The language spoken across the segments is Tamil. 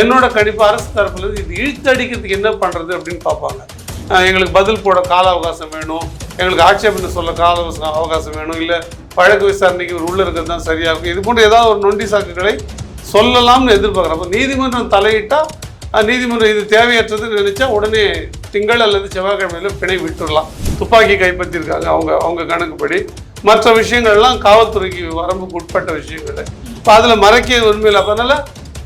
என்னோட கணிப்பு அரசு தரப்புல இருந்து இது இழுத்தடிக்கிறதுக்கு என்ன பண்ணுறது அப்படின்னு பார்ப்பாங்க. எங்களுக்கு பதில் போட கால அவகாசம் வேணும். எங்களுக்கு ஆட்சேபனை சொல்ல கால அவகாசம் அவகாசம் வேணும். இல்லை வழக்கு விசாரணைக்கு ஒரு உள்ள இருக்கிறது தான் சரியா இருக்கும். இது போன்ற ஏதாவது ஒரு நொண்டி சாக்குகளை சொல்லலாம்னு எதிர்பார்க்குறோம். அப்போ நீதிமன்றம் தலையிட்டால் நீதிமன்றம் இது தேவையற்றதுன்னு நினச்சா உடனே திங்கள் அல்லது செவ்வாய்க்கிழமையில் பிணை விட்டுடலாம். துப்பாக்கி கைப்பற்றியிருக்காங்க அவங்க அவங்க கணக்குப்படி. மற்ற விஷயங்கள்லாம் காவல்துறைக்கு வரம்புக்கு உட்பட்ட விஷயங்கள். இப்போ அதில் மறைக்க உண்மையில். அதனால்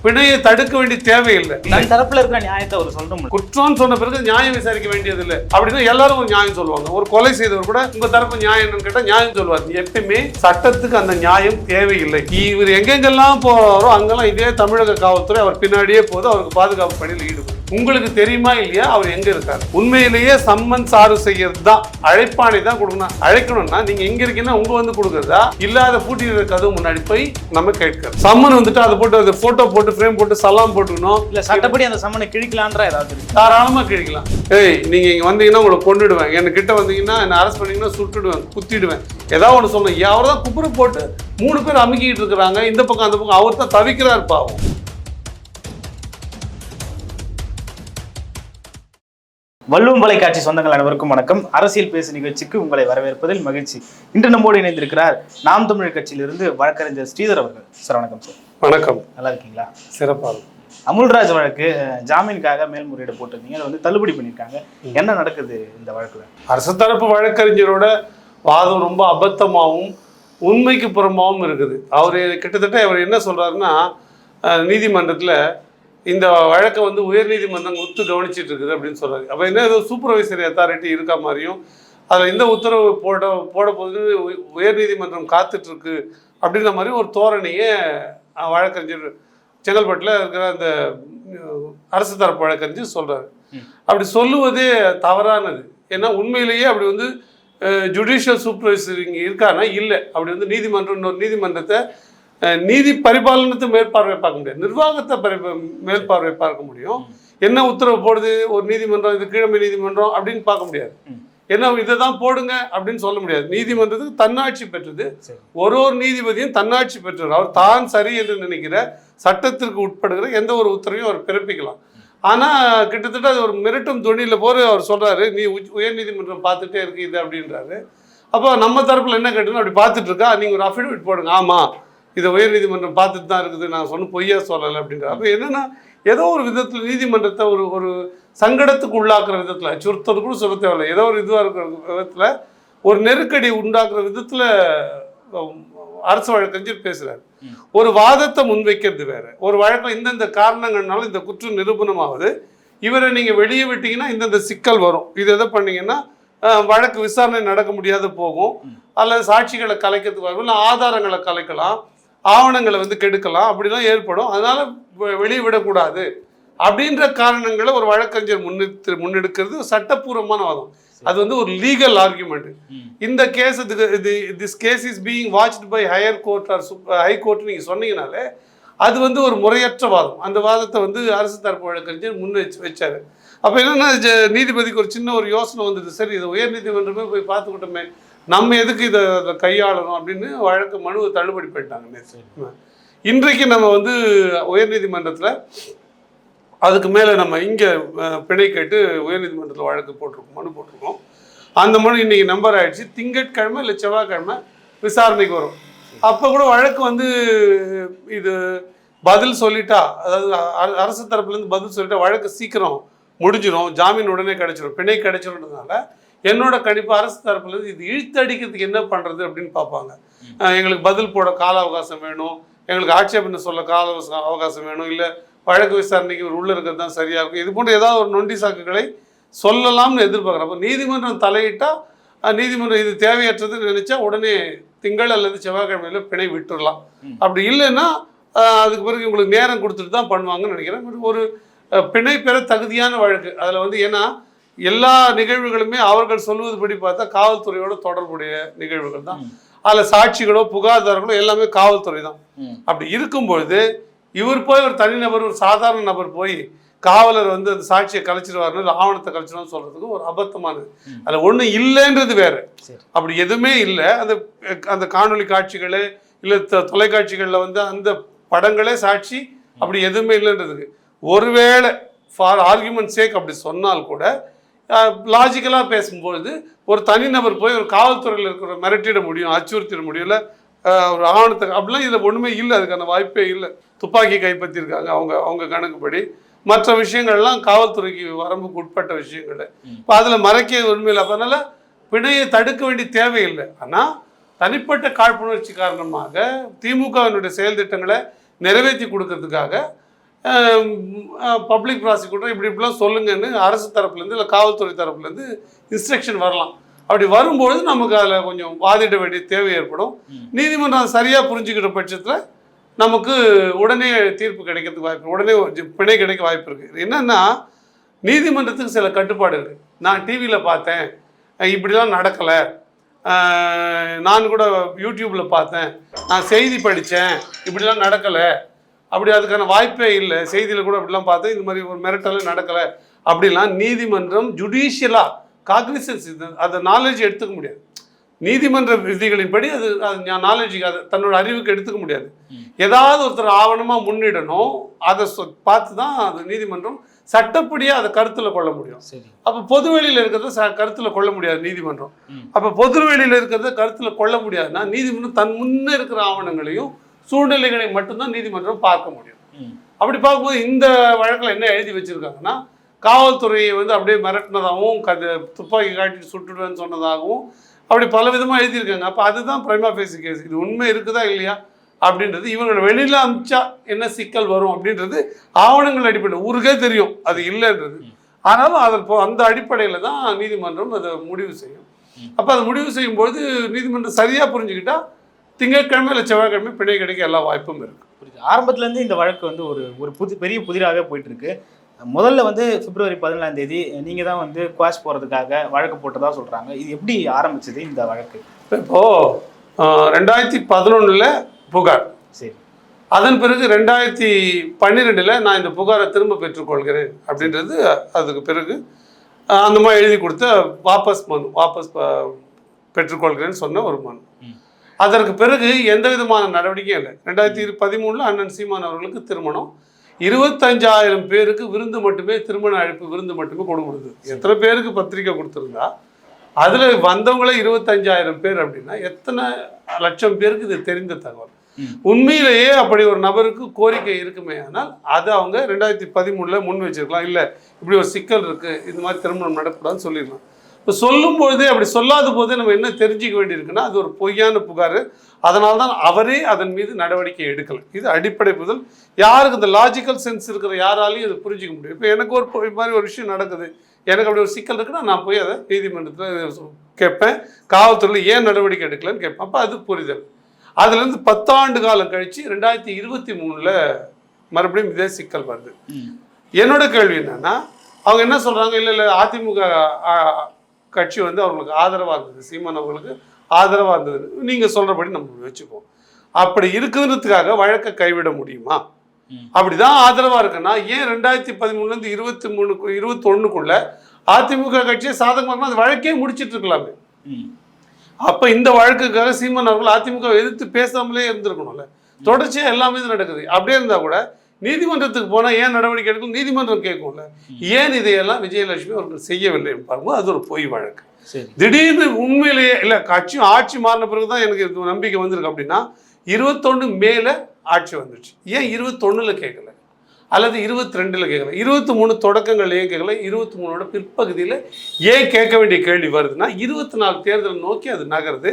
பிணையை தடுக்க வேண்டிய தேவையில்லை. தன் தரப்புல இருக்கிற நியாயத்தை அவர் சொல்ற குற்றம்னு சொன்ன பிறகு நியாயம் விசாரிக்க வேண்டியது இல்லை அப்படின்னா எல்லாரும் ஒரு நியாயம் சொல்லுவாங்க. ஒரு கொலை செய்தவர் கூட உங்க தரப்பு நியாயம் என்னன்னு கேட்டா நியாயம் சொல்லுவார். எப்பயுமே சட்டத்துக்கு அந்த நியாயம் தேவையில்லை. இவர் எங்கெங்கெல்லாம் போறாரோ அங்கெல்லாம் இதே தமிழக காவல்துறை அவர் பின்னாடியே போது அவருக்கு பாதுகாப்பு பணியில் ஈடுபடும். உங்களுக்கு தெரியுமா இல்லையா? அவர் எங்க இருக்காரு? உண்மையிலேயே சம்மன் சாறு செய்யறது தான் அழைப்பாணை தான் கொடுக்கணும். அழைக்கணும்னா நீங்க எங்க இருக்கீங்கன்னா உங்க வந்து கொடுக்கறதா? இல்லாத பூட்டி கதவு முன்னாடி போய் நம்ம கேட்கறோம் சம்மன் வந்துட்டு அதை போட்டு அது போட்டோ போட்டு ஃப்ரேம் போட்டு சலாம் போட்டுக்கணும். இல்ல சட்டப்படி அந்த சம்மனை கிழிக்கலான்ற ஏதாவது தாராளமா கிழிக்கலாம். ஏய் நீங்க இங்க வந்தீங்கன்னா உங்களை கொண்டுடுவேன் என் கிட்ட வந்தீங்கன்னா என்ன அரெஸ்ட் பண்ணீங்கன்னா சுட்டுடுவேன் குத்திடுவேன். ஏதாவது ஒன்று சொல்லணும் அவர் தான் குப்புற போட்டு மூணு பேர் அமுக்கிட்டு இருக்கிறாங்க. இந்த பக்கம் அந்த பக்கம். அவர் தான் தவிக்கிறார் பாவம். வள்ளுவம் தொலைக்காட்சி சொந்தங்கள் அனைவருக்கும் வணக்கம். அரசியல் பேசு நிகழ்ச்சிக்கு உங்களை வரவேற்பதில் மகிழ்ச்சி. இன்று நம்மோடு இணைந்திருக்கிறார் நாம் தமிழர் கட்சியிலிருந்து வழக்கறிஞர் ஸ்ரீதர் அவர்கள். சார் வணக்கம் சார். வணக்கம். நல்லா இருக்கீங்களா? சிறப்பாக அமுல்ராஜ் வழக்கு ஜாமீனுக்காக மேல்முறையீடு போட்டிருந்தீங்க. அதை வந்து தள்ளுபடி பண்ணியிருக்காங்க. என்ன நடக்குது இந்த வழக்குல? அரசு தரப்பு வழக்கறிஞரோட வாதம் ரொம்ப அபத்தமாகவும் உண்மைக்கு புறமாகவும் இருக்குது. அவர் கிட்டத்தட்ட அவர் என்ன சொல்றாருன்னா நீதிமன்றத்துல இந்த வழக்கை வந்து உயர்நீதிமன்றம் ஒத்து கவனிச்சிட்டு இருக்குது அப்படின்னு சொல்றாரு. அப்போ என்ன ஏதோ சூப்பர்வைசரி அத்தாரிட்டி இருக்க மாதிரியும் அதில் இந்த உத்தரவு போட போட போது உய- உயர்நீதிமன்றம் காத்துட்டு இருக்கு அப்படின்ற மாதிரி ஒரு தோரணையை வழக்கறிஞர் செங்கல்பட்டில் இருக்கிற அந்த அரசு தரப்பு வழக்கறிஞர் சொல்றாரு. அப்படி சொல்லுவதே தவறானது. ஏன்னா உண்மையிலேயே அப்படி வந்து ஜுடிஷியல் சூப்பர்வைசர் இங்கே இருக்கான்னா இல்லை. அப்படி வந்து நீதிமன்றம் இன்னொரு நீதிமன்றத்தை நீதி பரிபாலனத்தை மேற்பார்வை பார்க்க முடியாது. நிர்வாகத்தை பரி மேற்பார்வை பார்க்க முடியும். என்ன உத்தரவு போடுது? ஒரு நீதிமன்றம் இது கீழமை நீதிமன்றம் அப்படின்னு பார்க்க முடியாது. என்ன இதை தான் போடுங்க அப்படின்னு சொல்ல முடியாது. நீதிமன்றத்துக்கு தன்னாட்சி பெற்றது. ஒரு ஒரு நீதிபதியும் தன்னாட்சி பெற்றவர். அவர் தான் சரி என்று நினைக்கிற சட்டத்திற்கு உட்படுகிற எந்த ஒரு உத்தரவையும் அவர் பிறப்பிக்கலாம். ஆனால் கிட்டத்தட்ட அது ஒரு மிரட்டும் தொழிலில் போற அவர் சொல்றாரு நீ உச்ச- உயர்நீதிமன்றம் பார்த்துட்டே இருக்கு இது அப்படின்றாரு. அப்போ நம்ம தரப்பில் என்ன கேட்டோம்னா அப்படி பார்த்துட்டு இருக்கா? நீங்கள் ஒரு அஃபிடவிட் போடுங்க. ஆமாம் இதை உயர்நீதிமன்றம் பார்த்துட்டு தான் இருக்குது. நான் சொன்ன பொய்யா சொல்லலை அப்படின்றார் அப்போ என்னன்னா ஏதோ ஒரு விதத்தில் நீதிமன்றத்தை ஒரு ஒரு சங்கடத்துக்கு உள்ளாக்குற விதத்தில் அச்சுறுத்தல் கூட சொல்ல தேவையில்லை. ஏதோ ஒரு இதுவாக இருக்கிற விதத்தில் ஒரு நெருக்கடி உண்டாக்குற விதத்தில் அரசு வழக்கறிஞர் பேசுகிறார். ஒரு வாதத்தை முன்வைக்கிறது வேற. ஒரு வழக்கில் இந்தந்த காரணங்கள்னால இந்த குற்றம் நிரூபணமாகுது. இவரை நீங்கள் வெளியே விட்டீங்கன்னா இந்தந்த சிக்கல் வரும். இது எதை பண்ணீங்கன்னா வழக்கு விசாரணை நடக்க முடியாத போகும். அல்லது சாட்சிகளை கலைக்கிறதுக்கு இல்லை ஆதாரங்களை கலைக்கலாம். ஆவணங்களை வந்து கெடுக்கலாம் அப்படிலாம் ஏற்படும். அதனால வெளியே விடக்கூடாது அப்படின்ற காரணங்களை ஒரு வழக்கறிஞர் முன்னெடுத்து முன்னெடுக்கிறது சட்டப்பூர்வமான வாதம். அது வந்து ஒரு லீகல் ஆர்குமெண்ட். இந்த கேஸ் இது this case is being watched by higher court or high court நீங்கள் சொன்னீங்கனாலே அது வந்து ஒரு முறையற்ற வாதம். அந்த வாதத்தை வந்து அரசு தரப்பு வழக்கறிஞர் முன் வச்சு வச்சாரு. அப்போ என்னன்னா நீதிபதிக்கு ஒரு சின்ன ஒரு யோசனை வந்தது. சரி இது உயர் நீதிமன்றமே போய் பார்த்துக்கிட்டோமே. நம்ம எதுக்கு இதை கையாளணும் அப்படின்னு வழக்கு மனுவை தள்ளுபடி பண்ணிட்டாங்க நேற்று. இன்றைக்கு நம்ம வந்து உயர்நீதிமன்றத்தில் அதுக்கு மேலே நம்ம இங்கே பிணை கேட்டு உயர்நீதிமன்றத்தில் வழக்கு போட்டிருக்கோம் மனு போட்டிருக்கோம். அந்த மனு இன்னைக்கு நம்பர் ஆயிடுச்சு. திங்கட்கிழமை இல்லை செவ்வாய்க்கிழமை விசாரணைக்கு வரும். அப்போ கூட வழக்கு வந்து இது பதில் சொல்லிட்டா அதாவது அரசு தரப்புலேருந்து பதில் சொல்லிட்டா வழக்கு சீக்கிரம் முடிஞ்சிடும் ஜாமீன் உடனே கிடைச்சிடும் பிணை கிடைச்சிடும்ன்றதுனால என்னோட கணிப்பு அரசு தரப்புலேருந்து இது இழுத்தடிக்கிறதுக்கு என்ன பண்ணுறது அப்படின்னு பார்ப்பாங்க. எங்களுக்கு பதில் போட கால அவகாசம் வேணும். எங்களுக்கு ஆட்சேபனை சொல்ல கால அவகாசம் வேணும். இல்லை வழக்கு விசாரணைக்கு ஒரு உள்ள இருக்கிறது தான் சரியா இருக்கும். இது போன்ற ஏதாவது ஒரு நொண்டி சாக்குகளை சொல்லலாம்னு எதிர்பார்க்குறேன். அப்போ நீதிமன்றம் தலையிட்டா அஹ், நீதிமன்றம் இது தேவையற்றதுன்னு நினைச்சா உடனே திங்கள் அல்லது செவ்வாய்க்கிழமையில பிணை விட்டுறலாம். ம். அப்படி இல்லைன்னா அதுக்கு பிறகு உங்களுக்கு நேரம் கொடுத்துட்டு தான் பண்ணுவாங்கன்னு நினைக்கிறேன். ஒரு- பிணை பெற தகுதியான வழக்கு. அதில் வந்து ஏன்னா எல்லா நிகழ்வுகளுமே அவர்கள் சொல்வதுபடி பார்த்தா காவல்துறையோட தொடர்புடைய நிகழ்வுகள் தான். அதில் சாட்சிகளோ புகார்தாரங்களோ எல்லாமே காவல்துறை தான். அப்படி இருக்கும்பொழுது இவர் போய் ஒரு தனிநபர் ஒரு சாதாரண நபர் போய் காவலர் வந்து அந்த சாட்சியை கலைச்சிடுவாருன்னு இல்லை ஆவணத்தை கலைச்சிடுவான்னு சொல்றதுக்கு ஒரு அபத்தமானது. அதில் ஒன்றும் இல்லைன்றது வேற. அப்படி எதுவுமே இல்லை. அந்த அந்த காணொளி காட்சிகளே இல்லை தொலைக்காட்சிகளில் வந்து அந்த படங்களே சாட்சி அப்படி எதுவுமே இல்லைன்றதுக்கு. ஒருவேளை ஃபார் ஆர்குமெண்ட் சேக் அப்படி சொன்னால் கூட லாஜிக்கலாக பேசும்பொழுது ஒரு தனிநபர் போய் ஒரு காவல்துறையில் இருக்கிற மிரட்டிட முடியும் அச்சுறுத்திட முடியும் இல்லை ஒரு ஆவணத்தை அப்படிலாம் இதில் ஒன்றுமே இல்லை அதுக்கான வாய்ப்பே இல்லை. துப்பாக்கி கைப்பற்றியிருக்காங்க அவங்க அவங்க கணக்குப்படி. மற்ற விஷயங்கள்லாம் காவல்துறைக்கு வரம்புக்கு உட்பட்ட விஷயங்கள் இப்போ அதில் மறைக்க உண்மையில் அதனால் பிணையை தடுக்க வேண்டிய தேவையில்லை. ஆனால் தனிப்பட்ட காழ்ப்புணர்ச்சி காரணமாக திமுகவினுடைய செயல் திட்டங்களை நிறைவேற்றி கொடுக்கறதுக்காக பப்ளிக் ப்ராசிக்யூட்டர் இப்படி இப்படிலாம் சொல்லுங்கன்னு அரசு தரப்புலேருந்து இல்லை காவல்துறை தரப்புலேருந்து இன்ஸ்ட்ரக்ஷன் வரலாம். அப்படி வரும்பொழுது நமக்கு அதில் கொஞ்சம் வாதிட வேண்டிய தேவை ஏற்படும். நீதிமன்றம் சரியாக புரிஞ்சுக்கிற பட்சத்தில் நமக்கு உடனே தீர்ப்பு கிடைக்கிறதுக்கு வாய்ப்பு உடனே பிணை கிடைக்க வாய்ப்பு இருக்குது என்னென்னா நீதிமன்றத்துக்கு சில கட்டுப்பாடு இருக்குது நான் டிவியில் பார்த்தேன். இப்படிலாம் நடக்கலை. நான் கூட யூடியூப்பில் பார்த்தேன். நான் செய்தி படித்தேன். இப்படிலாம் நடக்கலை. அப்படி அதுக்கான வாய்ப்பே இல்லை. செய்தியில் கூட அப்படிலாம் பார்த்தேன். இந்த மாதிரி ஒரு மிரட்டலே நடக்கலை அப்படிலாம் நீதிமன்றம் ஜுடிஷியலாக காக்னிசன்ஸ் இது அந்த நாலேஜ் எடுத்துக்க முடியாது. நீதிமன்ற விதிகளின்படி அது அது நாலேஜுக்கு அது தன்னோட அறிவுக்கு எடுத்துக்க முடியாது. ஏதாவது ஒருத்தர் ஆவணமாக முன்னிடணும் அதை பார்த்து தான் அது நீதிமன்றம் சட்டப்படியாக அதை கருத்தில் கொள்ள முடியும். அப்போ பொதுவெளியில் இருக்கிறத ச கருத்தில் கொள்ள முடியாது நீதிமன்றம். அப்போ பொதுவெளியில் இருக்கிறத கருத்தில் கொள்ள முடியாதுன்னா நீதிமன்றம் தன் முன்னே இருக்கிற ஆவணங்களையும் சூழ்நிலைகளை மட்டும்தான் நீதிமன்றம் பார்க்க முடியும். அப்படி பார்க்கும்போது இந்த வழக்கில் என்ன எழுதி வச்சிருக்காங்கன்னா காவல்துறையை வந்து அப்படியே மிரட்டினதாகவும் கது துப்பாக்கி காட்டி சுட்டுடுவேன்னு சொன்னதாகவும் அப்படி பல விதமாக எழுதியிருக்காங்க. அப்போ அதுதான் பிரைமா ஃபேசி கேஸ் இது உண்மை இருக்குதா இல்லையா அப்படின்றது இவங்களை வெளியில் அமிச்சா என்ன சிக்கல் வரும் அப்படின்றது ஆவணங்கள் அடிப்படையில் ஊருக்கே தெரியும். அது இல்லைன்றது. ஆனாலும் அதில் போ அந்த அடிப்படையில் தான் நீதிமன்றம் அதை முடிவு செய்யும். அப்போ அதை முடிவு செய்யும்போது நீதிமன்றம் சரியாக புரிஞ்சுக்கிட்டா திங்கட்கிழமை இல்லை செவ்வாய்க்கிழமை பிணை கிடைக்க எல்லா வாய்ப்பும் இருக்குது புரியுது. ஆரம்பத்துல இருந்து இந்த வழக்கு வந்து ஒரு ஒரு புது பெரிய புதிராகவே போயிட்டு இருக்கு முதல்ல வந்து பிப்ரவரி பதினேழாம் தேதி நீங்க தான் வந்து குவாஷ் போறதுக்காக வழக்கு போட்டதா சொல்றாங்க. இது எப்படி ஆரம்பிச்சது இந்த வழக்கு? இப்போது ரெண்டாயிரத்தி பதினொன்றில் புகார். சரி. அதன் பிறகு ரெண்டாயிரத்தி பன்னிரெண்டில் நான் இந்த புகாரை திரும்ப பெற்றுக்கொள்கிறேன் அப்படின்றது அதுக்கு பிறகு அந்த மாதிரி எழுதி கொடுத்த வாபஸ் மனு வாபஸ் பெற்றுக்கொள்கிறேன்னு சொன்ன ஒரு மனு. அதற்கு பிறகு எந்த விதமான நடவடிக்கையும் இல்லை. ரெண்டாயிரத்தி இரு பதிமூணில் அண்ணன் சீமான் அவர்களுக்கு திருமணம். இருபத்தஞ்சாயிரம் பேருக்கு விருந்து மட்டுமே திருமண அழைப்பு விருந்து மட்டுமே கொடுக்கப்படுது எத்தனை பேருக்கு பத்திரிக்கை கொடுத்துருந்தா? அதில் வந்தவங்களே இருபத்தஞ்சாயிரம் பேர் அப்படின்னா எத்தனை லட்சம் பேருக்கு இது தெரிந்த தகவல். உண்மையிலேயே அப்படி ஒரு நபருக்கு கோரிக்கை இருக்குமே ஆனால் அதை அவங்க ரெண்டாயிரத்தி பதிமூணில் முன் வச்சிருக்கலாம். இல்லை இப்படி ஒரு சிக்கல் இருக்குது இந்த மாதிரி திருமணம் நடக்கூடாதுன்னு சொல்லிடலாம். இப்போ சொல்லும் பொழுதே அப்படி சொல்லாத போதே நம்ம என்ன தெரிஞ்சுக்க வேண்டியிருக்குன்னா அது ஒரு பொய்யான புகார். அதனால தான் அவரே அதன் மீது நடவடிக்கை எடுக்கலை. இது அடிப்படை முதல் யாருக்கு இந்த லாஜிக்கல் சென்ஸ் இருக்கிற யாராலையும் இதை புரிஞ்சிக்க முடியும். இப்போ எனக்கு ஒரு இது மாதிரி ஒரு விஷயம் நடக்குது. எனக்கு அப்படி ஒரு சிக்கல் இருக்குன்னா நான் போய் அதை நீதிமன்றத்தில் கேட்பேன். காவல்துறையில் ஏன் நடவடிக்கை எடுக்கலன்னு கேட்பேன். அப்போ அது புரிதல். அதுலேருந்து பத்தாண்டு காலம் கழித்து ரெண்டாயிரத்தி இருபத்தி மூணில் மறுபடியும் இதே சிக்கல் வருது. என்னோட கேள்வி என்னன்னா அவங்க என்ன சொல்றாங்க? இல்லை இல்லை அதிமுக கட்சி வந்து அவங்களுக்கு ஆதரவாக இருந்தது. சீமான் அவர்களுக்கு ஆதரவாக இருந்தது. நீங்கள் சொல்கிறபடி நம்ம வச்சுப்போம். அப்படி இருக்குதுன்றதுக்காக வழக்கை கைவிட முடியுமா. அப்படிதான் ஆதரவாக இருக்குன்னா ஏன் ரெண்டாயிரத்தி பதிமூணுலேருந்து இருபத்தி மூணுக்கு இருபத்தொன்னுக்குள்ள அதிமுக கட்சியை சாதகமாக அந்த வழக்கே முடிச்சிட்டு இருக்கலாமே. அப்ப இந்த வழக்குக்காக சீமான் அவர்கள் அதிமுக எதிர்த்து பேசாமலே இருந்திருக்கணும்ல. தொடர்ச்சியா எல்லாமே இது நடக்குது. அப்படியே இருந்தா கூட நீதிமன்றத்துக்கு போனா ஏன் நடவடிக்கை எடுக்கணும்? நீதிமன்றம் கேட்கும்ல. ஏன் இதையெல்லாம் விஜயலட்சுமி அவர்கள் செய்யவில்லை பாருங்க அது ஒரு பொய் வழக்கு. திடீர்னு உண்மையிலேயே இல்ல கட்சி ஆட்சி மாறின பிறகுதான் எனக்கு இது நம்பிக்கை வந்திருக்கு அப்படின்னா இருபத்தொன்னு மேல ஆட்சி வந்துச்சு. ஏன் இருபத்தொன்னுல கேட்கல? அல்லது இருபத்தி ரெண்டுல கேட்கல இருபத்தி மூணு தொடக்கங்கள் ஏன் கேட்கல? இருபத்தி மூணோட பிற்பகுதியில் ஏன் கேட்க வேண்டிய கேள்வி வருதுன்னா இருபத்தி நாலு தேர்தல் நோக்கி அது நகருது.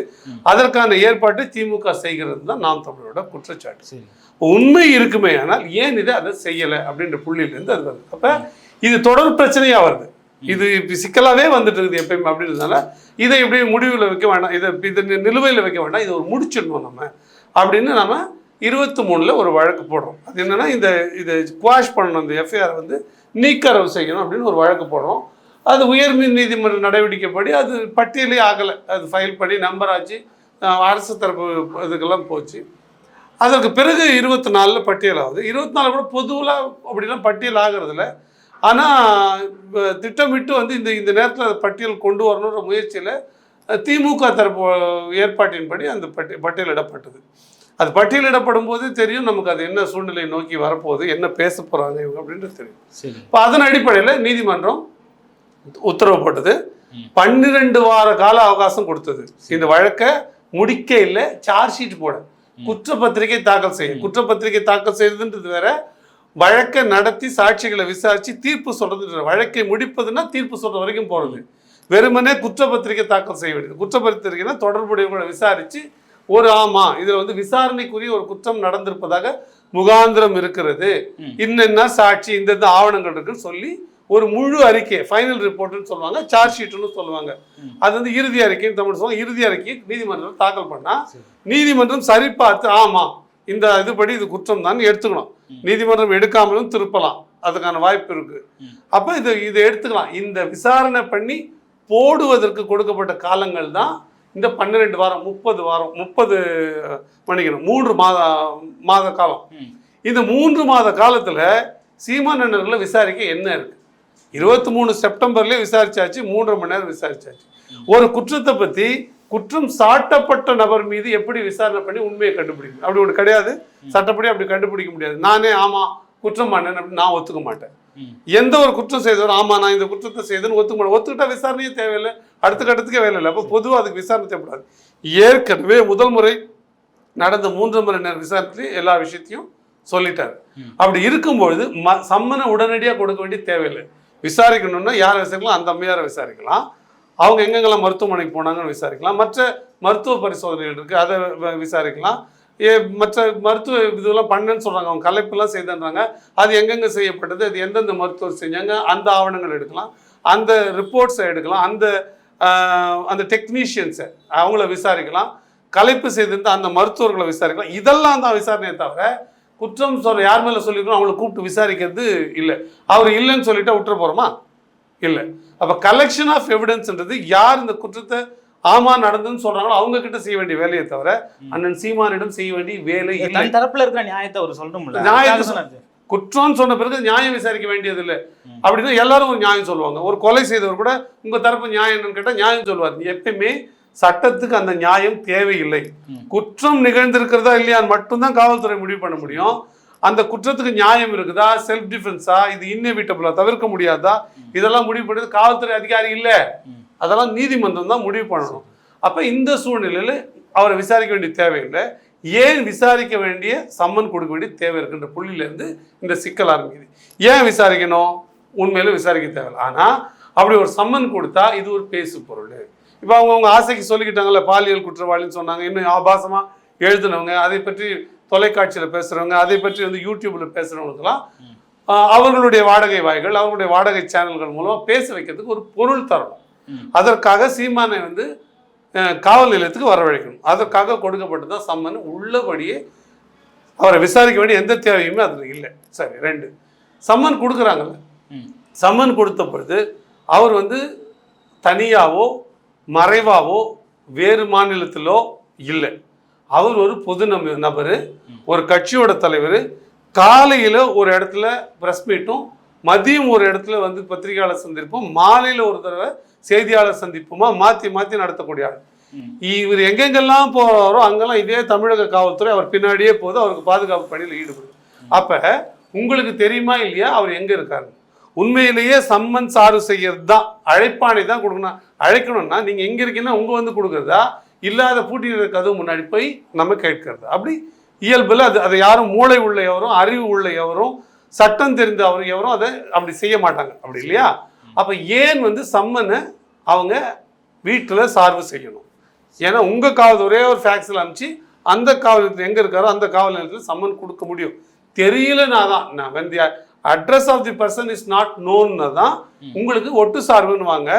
அதற்கான ஏற்பாட்டை திமுக செய்கிறது தான் நாம் தமிழரோட குற்றச்சாட்டு. உண்மை இருக்குமே ஆனால் ஏன் இதை அதை செய்யலை அப்படின்ற புள்ளியிலேருந்து அது வருது. அப்போ இது தொடர் பிரச்சனையாக வருது. இது இப்ப சிக்கலாவே வந்துட்டு இருக்குது எப்பயுமே அப்படின்றதுனால இதை இப்படி முடிவில் வைக்க வேண்டாம் இதை இதை நிலுவையில் வைக்க வேண்டாம் இதை ஒரு முடிச்சிடணும் நம்ம அப்படின்னு நம்ம இருபத்தி மூணில் ஒரு வழக்கு போடுறோம். அது என்னென்னா இந்த இதை குவாஷ் பண்ணணும் இந்த எஃப்ஐஆர் வந்து நீக்கரவு செய்யணும் அப்படின்னு ஒரு வழக்கு போடுறோம். அது உயர் நீதிமன்ற நடவடிக்கைப்படி அது பட்டியலே ஆகலை. அது ஃபைல் பண்ணி நம்பர் ஆச்சு அரசு தரப்பு இதுக்கெல்லாம் போச்சு. அதற்கு பிறகு இருபத்தி நாலில் பட்டியல் ஆகுது. இருபத்தி நாலு கூட பொதுவாக அப்படிலாம் பட்டியல் ஆகிறதில்ல. ஆனால் திட்டமிட்டு வந்து இந்த இந்த நேரத்தில் பட்டியல் கொண்டு வரணுன்ற முயற்சியில் திமுக தரப்பு ஏற்பாட்டின்படி அந்த பட்டி பட்டியலிடப்பட்டது அது பட்டியலிடப்படும் போது தெரியும் நமக்கு அது என்ன சூழ்நிலை நோக்கி வரப்போகுது என்ன பேச போகிறாங்க இவங்க அப்படின்றது தெரியும். இப்போ அதன் அடிப்படையில் நீதிமன்றம் உத்தரவு போட்டது. பன்னிரெண்டு வார கால அவகாசம் கொடுத்தது. இந்த வழக்கை முடிக்க இல்லை சார்ஜ் ஷீட் போட. குற்றப்பத்திரிகை தாக்கல் செய்ய. குற்றப்பத்திரிகை தாக்கல் செய்யறதுன்றது வேற. வழக்கை நடத்தி சாட்சிகளை விசாரிச்சு தீர்ப்பு சொல்றது வழக்கை முடிப்பதுன்னா தீர்ப்பு சொல்ற வரைக்கும் போறது. வெறுமனே குற்றப்பத்திரிகை தாக்கல் செய்ய வேண்டியது. குற்றப்பத்திரிகைனா தொடர்புடையவங்களை விசாரிச்சு ஒரு ஆமா இதுல வந்து விசாரணைக்குரிய ஒரு குற்றம் நடந்திருப்பதாக முகாந்திரம் இருக்கிறது. இன்னென்ன சாட்சி இந்த இந்த ஆவணங்கள் இருக்குன்னு சொல்லி ஒரு முழு அறிக்கை ஃபைனல் ரிப்போர்ட்னு சொல்லுவாங்க சார்ஜ் ஷீட்னு சொல்லுவாங்க. அது வந்து இறுதி அறிக்கைன்னு தமிழ் சொல்லுவாங்க இறுதி அறிக்கை நீதிமன்றம் தாக்கல் பண்ணா. நீதிமன்றம் சரி பார்த்து ஆமா இந்த இதுபடி இது குற்றம் தான் எடுத்துக்கணும். நீதிமன்றம் எடுக்காமலும் திருப்பலாம் அதுக்கான வாய்ப்பு இருக்கு. அப்ப இது இதை எடுத்துக்கலாம் இந்த விசாரணை பண்ணி போடுவதற்கு கொடுக்கப்பட்ட காலங்கள் தான் இந்த பன்னிரெண்டு வாரம் முப்பது வாரம் முப்பது மணிக்கணும் மூன்று மாத மாத காலம். இந்த மூன்று மாத காலத்துல சீமானவர்களை விசாரிக்க என்ன இருக்கு? இருபத்தி மூணு செப்டம்பர்லேயே விசாரிச்சாச்சு மூன்றரை மணி நேரம் விசாரிச்சாச்சு. ஒரு குற்றத்தை பத்தி குற்றம் சாட்டப்பட்ட நபர் மீது எப்படி விசாரணை பண்ணி உண்மையை கண்டுபிடிக்கும் அப்படி ஒன்று கிடையாது. சட்டப்படி அப்படி கண்டுபிடிக்க முடியாது. நானே ஆமா குற்றம் பண்ணேன் அப்படின்னு நான் ஒத்துக்க மாட்டேன். எந்த ஒரு குற்றம் செய்தவரும் ஆமா நான் இந்த குற்றத்தை செய்தேன்னு ஒத்துக்க ஒத்துக்கிட்டா விசாரணையே தேவையில்லை. அடுத்த கட்டத்துக்கே வேலை இல்லை. அப்போ பொதுவாக அதுக்கு விசாரணை தேவைப்படாது. ஏற்கனவே முதல் முறை நடந்த மூன்று மணி நேரம் விசாரணையிலே எல்லா விஷயத்தையும் சொல்லிட்டாரு. அப்படி இருக்கும்பொழுது ம சம்மனை உடனடியாக கொடுக்க வேண்டிய தேவையில்லை. விசாரிக்கணும்னா யாரை விசாரிக்கலாம்? அந்த அம்மையாரை விசாரிக்கலாம். அவங்க எங்கெங்கெல்லாம் மருத்துவமனைக்கு போனாங்கன்னு விசாரிக்கலாம். மற்ற மருத்துவ பரிசோதனைகள் இருக்குது அதை விசாரிக்கலாம். மற்ற மருத்துவ இதெல்லாம் பண்ணேன்னு சொல்கிறாங்க அவங்க கலைப்பெல்லாம் செய்தன்றாங்க. அது எங்கெங்கே செய்யப்பட்டது? அது எந்தெந்த மருத்துவர் செஞ்சாங்க? அந்த ஆவணங்கள் எடுக்கலாம். அந்த ரிப்போர்ட்ஸை எடுக்கலாம். அந்த அந்த டெக்னீஷியன்ஸை அவங்கள விசாரிக்கலாம். கலைப்பு செய்திருந்த அந்த மருத்துவர்களை விசாரிக்கலாம். இதெல்லாம் தான் விசாரணையை தவிர குற்றம் சொல்ற யார் மேலே சொல்லியிருக்கணும் அவங்கள கூப்பிட்டு விசாரிக்கிறது இல்லை. அவர் இல்லைன்னு சொல்லிட்டா விட்டுற போகிறோமா இல்லை. அப்போ கலெக்ஷன் ஆஃப் எவிடன்ஸ்ன்றது யார் இந்த குற்றத்தை ஆமா நடந்துன்னு சொல்றாங்களோ அவங்க கிட்ட செய்ய வேண்டிய வேலையை தவிர அண்ணன் சீமானிடம் செய்ய வேண்டிய வேலை இல்லை. தரப்புல இருக்கிற நியாயத்தை அவர் சொல்லணும்ல. நியாயத்தை. குற்றம்னு சொன்ன பிறகு நியாயம் விசாரிக்க வேண்டியது இல்லை. அப்படின்னா எல்லாரும் ஒரு நியாயம் சொல்லுவாங்க. ஒரு கொலை செய்தவர் கூட உங்க தரப்பு நியாயம் என்னன்னு கேட்டால் நியாயம் சொல்லுவார். எப்பயுமே சட்டத்துக்கு அந்த நியாயம் தேவையில்லை. குற்றம் நிகழ்ந்திருக்கிறதா இல்லையான்னு மட்டும்தான் காவல்துறை முடிவு பண்ண முடியும். அந்த குற்றத்துக்கு நியாயம் இருக்குதா? செல்ஃப் டிஃபென்ஸா இது இன்னெவிட்டபிளா தவிர்க்க முடியாதா? இதெல்லாம் முடிவு பண்ணுறது காவல்துறை அதிகாரி இல்லை. அதெல்லாம் நீதிமன்றம் தான் முடிவு பண்ணணும். அப்போ இந்த சூழ்நிலையில் அவரை விசாரிக்க வேண்டிய தேவையில்லை. ஏன் விசாரிக்க வேண்டிய சம்மன் கொடுக்க வேண்டிய தேவை இருக்குன்ற புள்ளியிலேருந்து இந்த சிக்கல் ஆரம்பிக்குது. ஏன் விசாரிக்கணும்? உண்மையில விசாரிக்க தேவையில்லை. ஆனால் அப்படி ஒரு சம்மன் கொடுத்தா இது ஒரு பேசு பொருள். இப்போ அவங்க அவங்க ஆசைக்கு சொல்லிக்கிட்டாங்கல்ல பாலியல் குற்றவாளின்னு சொன்னாங்க. இன்னும் ஆபாசமாக எழுதுனவங்க அதை பற்றி தொலைக்காட்சியில் பேசுறவங்க அதை பற்றி வந்து யூடியூப்ல பேசுறவங்களுக்கெல்லாம் ஆஹ், அவர்களுடைய வாடகை வாய்கள் அவர்களுடைய வாடகை சேனல்கள் மூலமா பேச வைக்கிறதுக்கு ஒரு பொருள் தரணும். அதற்காக சீமானை வந்து காவல் நிலையத்துக்கு வரவழைக்கணும். அதற்காக கொடுக்கப்பட்டு தான் சம்மன். உள்ளபடியே அவரை விசாரிக்க வேண்டிய எந்த தேவையுமே அதில் இல்லை. சரி ரெண்டு. சம்மன் கொடுக்குறாங்கல்ல. சம்மன் கொடுத்த பொழுது அவர் வந்து தனியாவோ மறைவாவோ வேறு மாநிலத்திலோ இல்லை. அவர் ஒரு பொது நப நபர் ஒரு கட்சியோட தலைவர். காலையில் ஒரு இடத்துல ப்ரெஸ் மீட்டும் மதியம் ஒரு இடத்துல வந்து பத்திரிகையாளர் சந்திப்பும். மாலையில் ஒரு தடவை செய்தியாளர் சந்திப்புமா? மாற்றி மாற்றி நடத்தக்கூடிய ஆள். இவர் எங்கெங்கெல்லாம் போறாரோ அங்கெல்லாம் இதே தமிழக காவல்துறை அவர் பின்னாடியே போது அவருக்கு பாதுகாப்பு பணியில் ஈடுபடும். அப்ப உங்களுக்கு தெரியுமா இல்லையா? அவர் எங்க இருக்காரு? உண்மையிலேயே சம்மன் சார்பு செய்யறது தான் அழைப்பானை தான் கொடுக்கணும். அழைக்கணும்னா நீங்க எங்க இருக்கீங்கன்னா உங்க வந்து கொடுக்கறதா? இல்லாத பூட்டின கதவு முன்னாடி போய் நம்ம கேட்கறது. அப்படி இயல்புல அது அதை யாரும் மூளை உள்ள எவரும் அறிவு உள்ள எவரும் சட்டம் தெரிந்த அவர் எவரும் அதை அப்படி செய்ய மாட்டாங்க. அப்படி இல்லையா? அப்ப ஏன் வந்து சம்மனை அவங்க வீட்டில் சார்பு செய்யணும்? ஏன்னா உங்க காவல் ஒரே ஒரு ஃபேக்ஸில் அனுப்பிச்சு அந்த காவல் நிலையத்துல எங்க இருக்காரோ அந்த காவல் நிலையத்தில் சம்மன் கொடுக்க முடியும். தெரியலனா தான். நான் வந்து address of the person is not நோன்னா தான் உங்களுக்கு ஒட்டு சார்புன்னு வாங்க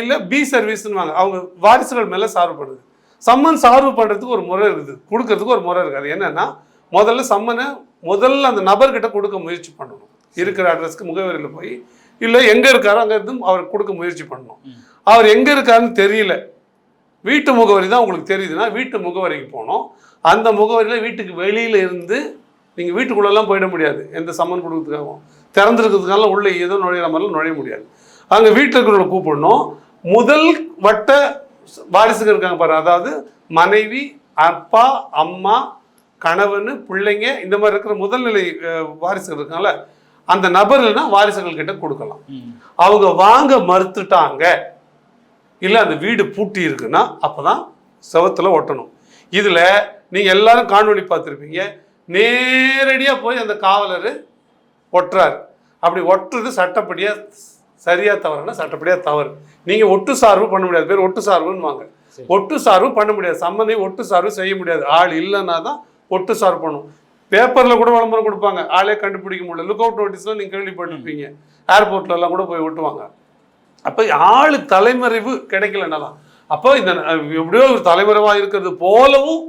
இல்ல பி சர்வீஸ்னு வாங்க அவங்க வாரிசுகள் மேல சார்பு பண்ணுது சம்மன் சார்பு பண்றதுக்கு ஒரு முறை இருக்குது. கொடுக்கறதுக்கு ஒரு முறை இருக்குது. என்னன்னா முதல்ல சம்மனை முதல்ல அந்த நபர்கிட்ட கொடுக்க முயற்சி பண்ணணும். இருக்கிற அட்ரஸ்க்கு முகவரியில் போய் இல்லை எங்க இருக்காரோ அங்க இருந்து அவருக்கு கொடுக்க முயற்சி பண்ணணும். அவர் எங்க இருக்காருன்னு தெரியல. வீட்டு முகவரி தான் உங்களுக்கு தெரியுதுன்னா வீட்டு முகவரிக்கு போகணும். அந்த முகவரியில் வீட்டுக்கு வெளியில இருந்து நீங்க வீட்டுக்குள்ளெல்லாம் போயிட முடியாது. எந்த சம்மன் கொடுக்கறதுக்காகவும் திறந்துருக்கிறதுக்காக உள்ள ஏதோ நுழையிற மாதிரிலாம் நுழைய முடியாது. அங்கே வீட்டில் இருக்கிறவங்களை கூப்பிடணும். முதல் வட்ட வாரிசுகள் இருக்காங்க பாரு. அதாவது மனைவி அப்பா அம்மா கணவன் பிள்ளைங்க இந்த மாதிரி இருக்கிற முதல்நிலை வாரிசுகள் இருக்காங்கல்ல அந்த நபர்கள்னா வாரிசுகள் கிட்ட கொடுக்கலாம். அவங்க வாங்க மறுத்துட்டாங்க. இல்லை அந்த வீடு பூட்டி இருக்குன்னா அப்பதான் செவத்துல ஒட்டணும். இதுல நீங்க எல்லாரும் காணொளி பார்த்துருப்பீங்க. நேரடியா போய் அந்த காவலர் ஒட்டுறாரு. அப்படி ஒட்டுறது சட்டப்படியா சரியா தவறுனா சட்டப்படியா தவறு. நீங்க ஒட்டு சார்பு பண்ண முடியாது. பேர் ஒட்டு சார்புன்னு சரி. ஒட்டு சார்பு பண்ண முடியாது. சம்மனை ஒட்டு சார்பு செய்ய முடியாது. ஆள் இல்லைன்னா தான் ஒட்டு சார்பு பண்ணும். பேப்பர்ல கூட விளம்பரம் கொடுப்பாங்க. ஆளே கண்டுபிடிக்க முடியல. லுக் அவுட் நோட்டீஸ்லாம் நீங்க கேள்விப்பட்டிருப்பீங்க. ஏர்போர்ட்ல எல்லாம் கூட போய் ஒட்டுவாங்க. அப்போ ஆளு தலைமறைவு கிடைக்கலன்னா தான் அப்போ இந்த எப்படியோ ஒரு தலைமறைவா இருக்கிறது போலவும்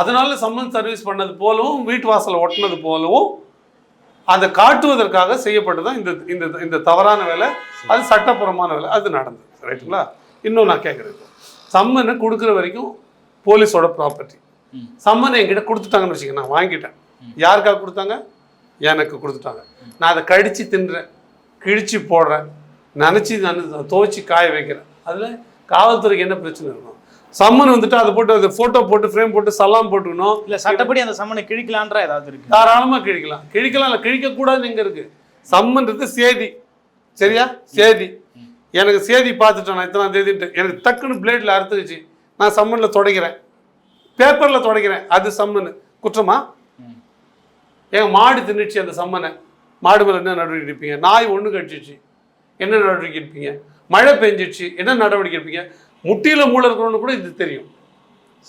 அதனால சம்மன் சர்வீஸ் பண்ணது போலவும் வீட்டு வாசல்ல ஒட்டினது போலவும் அதை காட்டுவதற்காக செய்யப்பட்டதான் இந்த இந்த இந்த தவறான வேலை? அது சட்டப்புறமான வேலை. அது நடந்தது. ரைட்டுங்களா இன்னும் நான் கேட்குறேன். சம்மனை கொடுக்குற வரைக்கும் போலீஸோட ப்ராப்பர்ட்டி. சம்மனை என்கிட்ட கொடுத்துட்டாங்கன்னு வச்சுக்க நான் வாங்கிட்டேன். யாருக்காக கொடுத்தாங்க? எனக்கு கொடுத்துட்டாங்க. நான் அதை கடிச்சு தின்றேன். கிழிச்சு போடுறேன். நினச்சி நான் துவைச்சி காய வைக்கிறேன். அதில் காவல்துறைக்கு என்ன பிரச்சனை இருக்கும் சம்மன் வந்துட்டு அதை போட்டு அதை ஃபோட்டோ போட்டு ஃப்ரேம் போட்டு சலாம் போட்டுக்கணும். இல்ல சட்டப்படி அந்த சம்மனை கிழிக்கலான்ற ஏதாவது இருக்கு. தாராளமா கிழிக்கலாம். கிழிக்கலாம் இல்லை கிழிக்கக்கூடாதுன்னு எங்க இருக்கு? சம்மன்றது சேதி. சரியா? சேதி. எனக்கு சேதி பார்த்துட்டேன் நான் இத்தனாம் தேதின்ட்டு. எனக்கு டக்குன்னு பிளேட்ல அறுத்துக்குச்சு நான் சம்மன்ல துடைக்கிறேன். பேப்பர்ல துடைக்கிறேன். அது சம்மன். குற்றமா? ம். எங்க மாடு தின்னுச்சு அந்த சம்மனை. மாடு மேல என்ன நடவடிக்கை எடுப்பீங்க? நாய் ஒண்ணு கடிச்சிச்சு. என்ன நடவடிக்கை எடுப்பீங்க? மழை பெஞ்சிச்சு. என்ன நடவடிக்கை எடுப்பீங்க? முட்டியில மூளை இருக்கணும்னு கூட இது தெரியும்.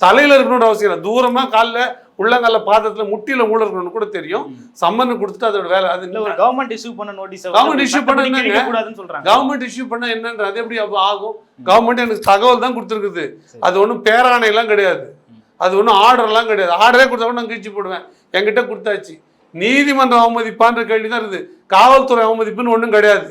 தலையில இருக்கணும்னு அவசியம் இல்லை. தூரமா காலில் உள்ளங்கால பாதத்துல முட்டியில மூளை இருக்கணும்னு கூட தெரியும். சம்மன் கொடுத்துட்டு அதோட வேலை அது இல்ல கவர்மெண்ட் இஷ்யூ பண்ண நோட்டீஸ் Government issue பண்ண சொல்றாங்க. கவர்மெண்ட் இஷ்யூ பண்ண என்னன்ற அது எப்படி ஆகும்? கவர்மெண்ட் எனக்கு தகவல் தான் கொடுத்துருக்குது. அது ஒன்றும் பேராணையெல்லாம் கிடையாது. அது ஒன்றும் ஆர்டர்லாம் கிடையாது. ஆர்டரே கொடுத்தா கூட நான் கிழிச்சு போடுவேன். என்கிட்ட கொடுத்தாச்சு. நீதிமன்றம் அவமதிப்பான்ற கேள்வி தான் இருக்குது. காவல்துறை அவமதிப்புன்னு ஒன்றும் கிடையாது.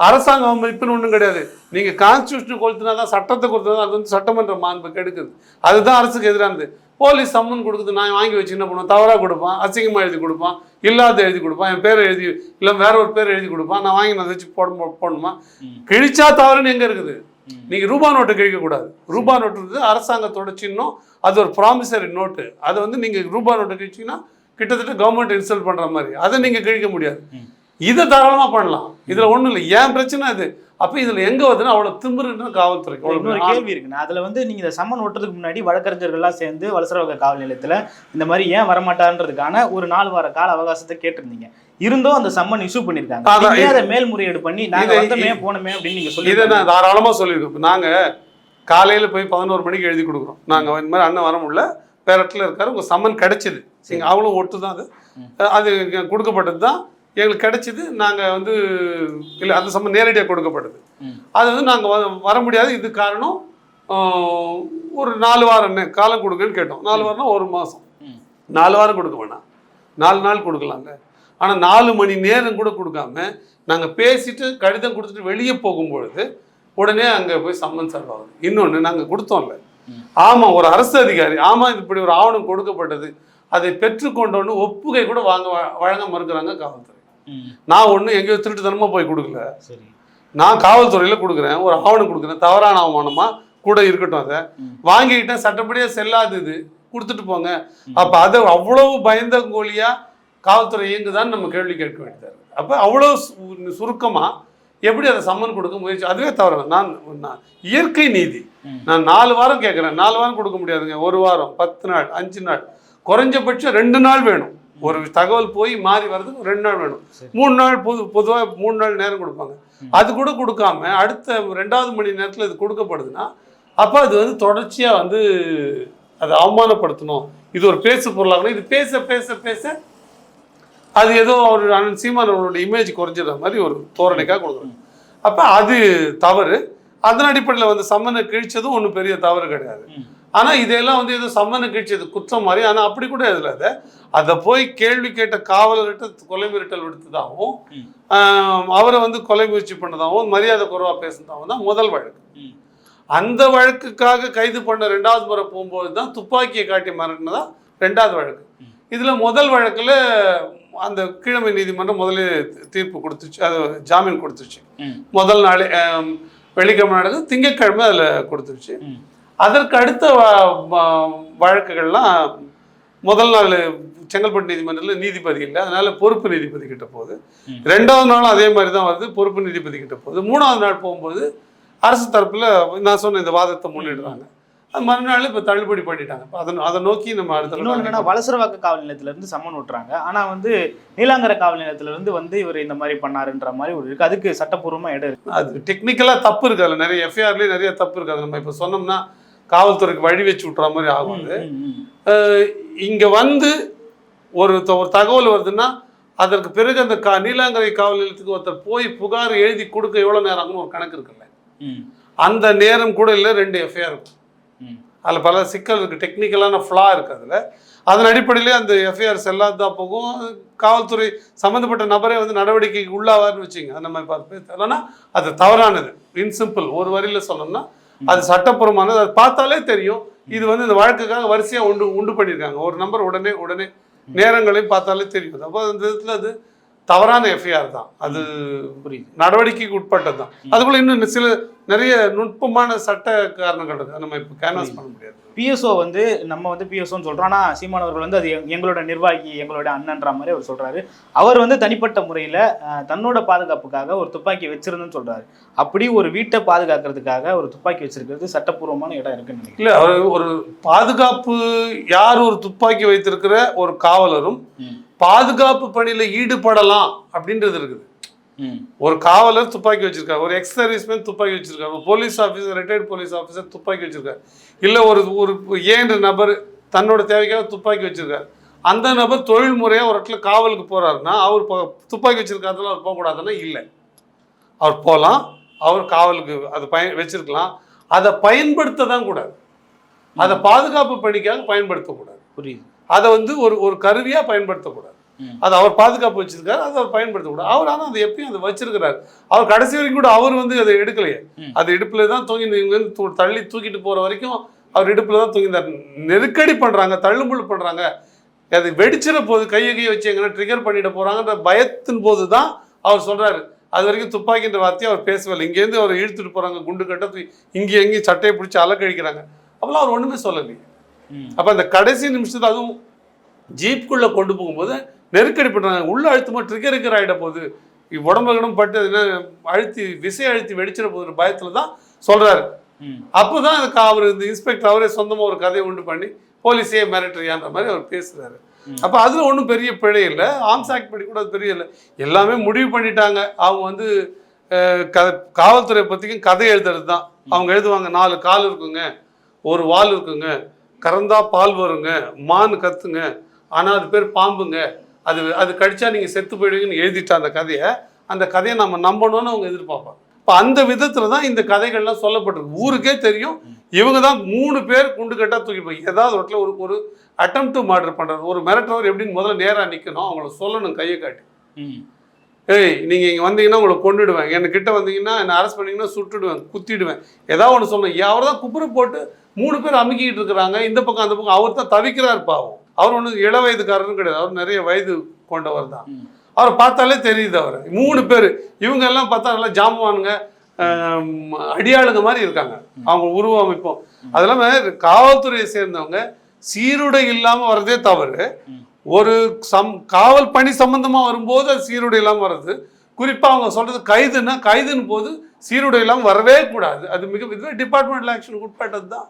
அரசாங்க அவமதிப்புன்னு ஒன்றும் கிடையாது. நீங்க கான்ஸ்டியூஷன் கொளுத்துனா தான் சட்டத்தை கொடுத்தா அது வந்து சட்டமன்ற மாண்பு கெடுக்குது. அதுதான் அரசுக்கு எதிரானது. போலீஸ் சம்மன் கொடுக்குது நான் வாங்கி வச்சு என்ன பண்ணுவேன்? தவறாக கொடுப்பான் அசிங்கமாக எழுதி கொடுப்பான் இல்லாத எழுதி கொடுப்பான் என் பேரை எழுதி இல்லை வேற ஒரு பேர் எழுதி கொடுப்பான் நான் வாங்கி நான் வச்சு போட போடணுமா. கிழிச்சா தவறுன்னு எங்க இருக்குது? ம். நீங்க ரூபா நோட்டு கிழிக்க கூடாது. ரூபா நோட்டு வந்து அரசாங்கத்தோட சின்னம் அது ஒரு ப்ராமிசரி நோட்டு அதை வந்து நீங்க ரூபா நோட்டு கிழிச்சீங்கன்னா கிட்டத்தட்ட கவர்மெண்ட் இன்ஸ்டால் பண்ற மாதிரி. அதை நீங்க கிழிக்க முடியாது. இதை தாராளமா பண்ணலாம். இதுல ஒண்ணும் இல்லை. ஏன் பிரச்சனை அது அப்ப இதுல எங்க வருதுன்னா அவ்வளவு திமிருன்னு காவல்துறைக்கு இன்னொரு கேள்வி இருக்குண்ணா அதுல வந்து நீங்க இந்த சம்மன் ஓட்டுறதுக்கு முன்னாடி வழக்கறிஞர்கள்லாம் சேர்ந்து வலசரவக காவல் நிலையத்துல இந்த மாதிரி ஏன் வரமாட்டான்றதுக்கான ஒரு நாலு வார கால அவகாசத்தை கேட்டிருந்தீங்க. இருந்தும் அந்த சம்மன் இஷ்யூ நீங்க அதை மேல்முறையீடு பண்ணி நாங்க இதை- வந்தமே போனமே அப்படின்னு நீங்க சொல்லி இதை நான் தாராளமா சொல்லியிருக்கோம். இப்ப நாங்க காலையில போய் பதினோரு மணிக்கு எழுதி கொடுக்குறோம். நாங்க இந்த மாதிரி அண்ணன் வர முடியல. பேரட்டில் இருக்காரு. உங்க சம்மன் கிடைச்சிது. அவளும் ஒட்டு தான் அது. அது கொடுக்கப்பட்டது தான் எங்களுக்கு கிடைச்சிது நாங்க வந்து இல்லை அந்த சம்மன் நேரடியாக கொடுக்கப்பட்டது. ம். அது வந்து நாங்க வ- வர முடியாது. இது காரணம் ஒரு நாலு வாரம் காலம் கொடுங்கன்னு கேட்டோம். நாலு வாரம்னா ஒரு மாசம். ம். நாலு வாரம் கொடுக்க வேணாம். நாலு நாள் கொடுக்கலாங்க ஆனால் நாலு மணி நேரம் கூட கொடுக்காம நாங்கள் பேசிட்டு கடிதம் கொடுத்துட்டு வெளியே போகும்பொழுது உடனே அங்கே போய் சம்மன் சர்வ் ஆகுது இன்னொன்று நாங்கள் கொடுத்தோம்ல. ஆமாம் ஒரு அரசு அதிகாரி. ஆமாம் இது இப்படி ஒரு ஆவணம் கொடுக்கப்பட்டது. அதை பெற்றுக்கொண்டோன்னு ஒப்புகை கூட வாங்க வழங்க மறுக்கிறாங்க காவல்துறை. நான் ஒன்றும் எங்கேயோ திருட்டுத்தனமாக போய் கொடுக்கல. சரி. நான் காவல்துறையில் கொடுக்குறேன். ஒரு ஆவணம் கொடுக்குறேன். தவறான அவமானமா கூட இருக்கட்டும் அதை. வாங்கிக்கிட்டேன். சட்டப்படியாக செல்லாது இது. கொடுத்துட்டு போங்க. அப்போ அதை அவ்வளவு பயந்த கோழியா காவல்துறை இயங்குதான்னு நம்ம கேள்வி கேட்க வேண்டியது இருக்கு. அப்போ அவ்வளோ சு- சுருக்கமா எப்படி அதை சம்மன் கொடுக்க முயற்சி அதுவே தவறு. நான் இயற்கை நீதி. நான் நாலு வாரம் கேட்குறேன். நாலு வாரம் கொடுக்க முடியாதுங்க. ஒரு வாரம் பத்து நாள் அஞ்சு நாள். குறைஞ்சபட்சம் ரெண்டு நாள் வேணும். ஒரு தகவல் போய் மாறி வர்றதுக்கு ரெண்டு நாள் வேணும். மூணு நாள் பொது பொதுவாக மூணு நாள் நேரம் கொடுப்பாங்க. அது கூட கொடுக்காம அடுத்த ரெண்டாவது மணி நேரத்தில் இது கொடுக்கப்படுதுன்னா அப்போ அது வந்து தொடர்ச்சியாக வந்து அதை அவமானப்படுத்தணும். இது ஒரு பேசு பொருளாகணும். இது பேச பேச பேச அது ஏதோ ஒரு அண்ணன் சீமான் அவரோட இமேஜ் குறைஞ்சிடுற மாதிரி ஒரு தோரணைக்காக கொடுக்குறாங்க அப்போ அது தவறு. அதன் அடிப்படையில் வந்து சம்மனை கிழிச்சதும் ஒன்றும் பெரிய தவறு கிடையாது. ஆனால் இதெல்லாம் வந்து ஏதோ சம்மனை கிழிச்சது குற்றம் மாதிரி ஆனால் அப்படி கூட இதில் அதை அதை போய் கேள்வி கேட்ட காவலர்கிட்ட கொலை மிரட்டல் விடுத்ததாகவும் அவரை வந்து கொலை முயற்சி பண்ணதாகவும் மரியாதை குறைவாக பேசுனதாகவும் தான் முதல் வழக்கு. அந்த வழக்குக்காக கைது பண்ண ரெண்டாவது முறை போகும்போது தான் துப்பாக்கியை காட்டி மிரட்டினதா ரெண்டாவது வழக்கு. இதில் முதல் வழக்கில் அந்த கீழமை நீதிமன்றம் முதலே தீர்ப்பு கொடுத்துச்சு அது ஜாமீன் கொடுத்துச்சு. முதல் நாளே வெள்ளிக்கிழமை நடக்குது திங்கட்கிழமை அதில் கொடுத்துருச்சு. அதற்கு அடுத்த வழக்குகள்லாம் முதல் நாள் செங்கல்பட்டு நீதிமன்றத்தில் நீதிபதி இல்லை. அதனால பொறுப்பு நீதிபதி கிட்ட போகுது. ரெண்டாவது நாளும் அதே மாதிரி தான் வருது. பொறுப்பு நீதிபதி கிட்ட போகுது. மூணாவது நாள் போகும்போது அரசு தரப்புல நான் சொன்ன இந்த வாதத்தை முன்னிடுறாங்க. அது மறுநாள் இப்போ தள்ளுபடி பண்ணிட்டாங்க. அதை அதை நோக்கி நம்ம அடுத்த இன்னொன்று என்னன்னா வலசரவாக்க காவல் நிலையத்துல இருந்து சம்மன் விட்டுறாங்க ஆனா வந்து நீலாங்கரை காவல் நிலையத்துல இருந்து வந்து இவர் இந்த மாதிரி பண்ணாருன்ற மாதிரி ஒரு இருக்கு. அதுக்கு சட்டப்பூர்வமா இடம் இருக்கு. அது டெக்னிக்கலாக தப்பு இருக்கு. அதில் நிறைய எஃப்ஐஆர்லேயே நிறைய தப்பு இருக்கு. அது நம்ம இப்போ சொன்னோம்னா காவல்துறைக்கு வழி வச்சு விட்ற மாதிரி ஆகும் அது. இங்க வந்து ஒரு ஒரு தகவல் வருதுன்னா அதற்கு பிறகு அந்த கா நீலாங்கரை காவல் நிலையத்துக்கு ஒருத்தர் போய் புகார் எழுதி கொடுக்க எவ்வளோ நேரம் ஆகும்னு ஒரு கணக்கு இருக்குல்ல. அந்த நேரம் கூட இல்லை ரெண்டு எஃப்ஐஆர் இருக்கும். அதில் பல சிக்கல் இருக்குது டெக்னிக்கலான ஃப்ளா இருக்குது அதில். அதன் அடிப்படையிலே அந்த எஃப்ஐஆர் செல்லாததா போகும். காவல்துறை சம்மந்தப்பட்ட நபரே வந்து நடவடிக்கைக்கு உள்ளாவார்னு வச்சுங்க அது நம்ம பார்த்து இல்லைன்னா அது தவறானது. இன் சிம்பிள் ஒரு வரியில் சொன்னோம்னா அது சட்டப்பூர்வமானது. அது பார்த்தாலே தெரியும். இது வந்து இந்த வழக்குக்காக வரிசையாக உண்டு உண்டு பண்ணியிருக்காங்க. ஒரு நம்பர் உடனே உடனே நேரங்களையும் பார்த்தாலே தெரியும். அப்போ அந்த இதில் அது தவறான எஃப்ஐஆர் தான். அது புரியுது. நடவடிக்கைக்கு உட்பட்டது தான் அதுக்குள்ள இன்னும் சில நிறைய நுட்பமான சட்ட காரணங்கள் இருக்கு. நம்ம இப்போ கேன்வாஸ் பண்ண முடியாது. பிஎஸ்ஓ வந்து நம்ம வந்து பிஎஸ்ஓன்னு சொல்றோம். ஆனா சீமான் அவர்கள் வந்து அது எங்க- எங்களோட நிர்வாகி எங்களோட அண்ணன்ற மாதிரி அவர் சொல்றாரு. அவர் வந்து தனிப்பட்ட முறையில தன்னோட பாதுகாப்புக்காக ஒரு துப்பாக்கி வச்சிருந்துன்னு சொல்றாரு. அப்படி ஒரு வீட்டை பாதுகாக்கிறதுக்காக ஒரு துப்பாக்கி வச்சிருக்கிறது சட்டப்பூர்வமான இடம் இருக்குன்னு இல்ல அவர் ஒரு பாதுகாப்பு யார் ஒரு துப்பாக்கி வைத்திருக்கிற ஒரு காவலரும் பாதுகாப்பு பணியில ஈடுபடலாம் அப்படின்றது இருக்குது. ஒரு காவலர் துப்பாக்கி வச்சிருக்காரு ஒரு எக்ஸ் சர்வீஸ்மேன் துப்பாக்கி வச்சிருக்காரு ஒரு police officer retired police officer துப்பாக்கி வச்சிருக்காரு. இல்ல ஒரு ஒரு ஏன்ற நபர் தன்னோட தேவைக்காக துப்பாக்கி வச்சிருக்காரு. அந்த நபர் தொழில் முறையா ஒரு இடத்துல காவலுக்கு போறாருன்னா அவர் துப்பாக்கி வச்சிருக்காருல அவர் போகக்கூடாதுன்னா இல்லை. அவர் போகலாம் அவர் காவலுக்கு அது பயன் வச்சிருக்கலாம். அதை பயன்படுத்த தான் கூடாது. அதை பாதுகாப்பு பணிக்காக பயன்படுத்தக்கூடாது. புரியுது. அதை வந்து ஒரு ஒரு கருவியா பயன்படுத்தக்கூடாது. அது அவர் பாதுகாப்பு வச்சிருக்காரு அதை அவர் பயன்படுத்தக்கூடாது. அவர் ஆனால் அதை எப்பயும் அதை வச்சிருக்கிறார். அவர் கடைசி வரைக்கும் கூட அவர் வந்து அதை எடுக்கலையே. அது இடுப்புல தான் தூங்கி இங்க இருந்து தூ- தள்ளி தூக்கிட்டு போற வரைக்கும் அவர் இடுப்புல தான் தூங்கினார் நெருக்கடி பண்றாங்க தள்ளுமுள்ளு பண்றாங்க. அது வெடிச்சிட போது கையை கையை வச்சு எங்கன்னா ட்ரிகர் பண்ணிட போறாங்கன்ற பயத்தின் போது தான் அவர் சொல்றாரு. அது வரைக்கும் துப்பாக்கின்ற வார்த்தையை அவர் பேசவில்லை இங்கேருந்து அவர் இழுத்துட்டு போறாங்க குண்டு கட்ட இங்கே எங்கேயும் சட்டையை பிடிச்சி அலக்கழிக்கிறாங்க. அப்பெல்லாம் அவர் ஒண்ணுமே சொல்லலையே. அப்போ அந்த கடைசி நிமிஷத்துல அதுவும் ஜீப்புக்குள்ளே கொண்டு போகும்போது நெருக்கடி பண்ணுறாங்க உள்ள அழுத்தமா ட்ரிகர் ரிகர் ஆகிட போகுது. உடம்பு பட்டு என்ன அழுத்தி விசை அழுத்தி வெடிச்சிட போகுது பயத்தில் தான் சொல்கிறாரு ம், அப்போ தான் அதுக்கு அவர் இந்த இன்ஸ்பெக்டர் அவரே சொந்தமாக ஒரு கதையை உண்டு பண்ணி போலீஸே மிரட்டுறியான்ற மாதிரி அவர் பேசுகிறாரு ம். அப்போ அதில் ஒன்றும் பெரிய பிழை இல்லை. ஆர்ம்ஸ் ஆக்ட் படி கூட அது பெரிய இல்லை. எல்லாமே முடிவு பண்ணிட்டாங்க. அவங்க வந்து அஹ், க காவல்துறை பற்றிக்கும் கதை எழுதுறது தான் அவங்க எழுதுவாங்க நாலு கால் இருக்குங்க ஒரு வால் இருக்குங்க கறந்தா பால் வருங்க மான் கத்துங்க ஆனால் அது பேர் பாம்புங்க. அது அது கடிச்சா நீங்கள் செத்து போயிடுவீங்கன்னு எழுதிட்டா அந்த கதையை. அந்த கதையை நம்ம நம்பணும்னு அவங்க எதிர்பார்ப்பாங்க. இப்போ அந்த விதத்தில் தான் இந்த கதைகள்லாம் சொல்லப்பட்டிருக்கு. ஊருக்கே தெரியும். இவங்க தான் மூணு பேர் குண்டு கட்டாக தூக்கி போய் ஏதாவது ஒரு இடத்துல ஒரு ஒரு அட்டம் டு மர்டர் பண்ணுறது ஒரு மிரட்டவர் எப்படின்னு முதல்ல நேராக நிற்கணும் அவங்கள சொல்லணும் கையை காட்டி. ம், ஏய் நீங்கள் இங்கே வந்தீங்கன்னா உங்களை கொண்டுடுவேன் என் கிட்ட வந்தீங்கன்னா என்னை அரெஸ்ட் பண்ணீங்கன்னா சுட்டுடுவேன் குத்திடுவேன். ஏதாவது ஒன்று சொல்லணும் அவர் தான் குப்புற போட்டு மூணு பேர் அமுக்கிட்டு இருக்கிறாங்க. இந்த பக்கம் அந்த பக்கம். அவர் தான் தவிக்கிறார் பாவம். அவர் ஒன்றும் இள வயதுக்காரரும் கிடையாது. அவர் நிறைய வயது கொண்டவர் தான். அவரை பார்த்தாலே தெரியுது அவர். மூணு பேர். இவங்க எல்லாம் பார்த்தா நல்லா ஜாமுவானுங்க அடியாளுங்க மாதிரி இருக்காங்க. அவங்க உருவ அமைப்பும் அது இல்லாமல் காவல்துறையை சேர்ந்தவங்க சீருடை இல்லாமல் வர்றதே தவறு. ஒரு சம் காவல் பணி சம்பந்தமா வரும்போது அது சீருடை இல்லாமல் வருது குறிப்பா அவங்க சொல்றது கைதுன்னா கைதுன்னு போது சீருடை இல்லாமல் வரவே கூடாது. அது மிக இதுவே டிபார்ட்மெண்டல் ஆக்ஷனுக்கு உட்பட்டது தான்.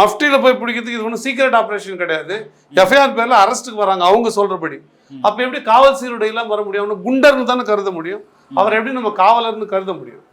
மஃப்டியில் போய் பிடிக்கிறதுக்கு இது ஒன்றும் சீக்ரெட் ஆப்ரேஷன் கிடையாது. எஃப்ஐஆர் பேர்ல அரெஸ்ட்டுக்கு வராங்க அவங்க சொல்றபடி. அப்போ எப்படி காவல் சீருடை இல்லாமல் வர முடியும்? அவனை குண்டர்னு தானே கருத முடியும். அவர் எப்படி நம்ம காவலர்னு கருத முடியும்?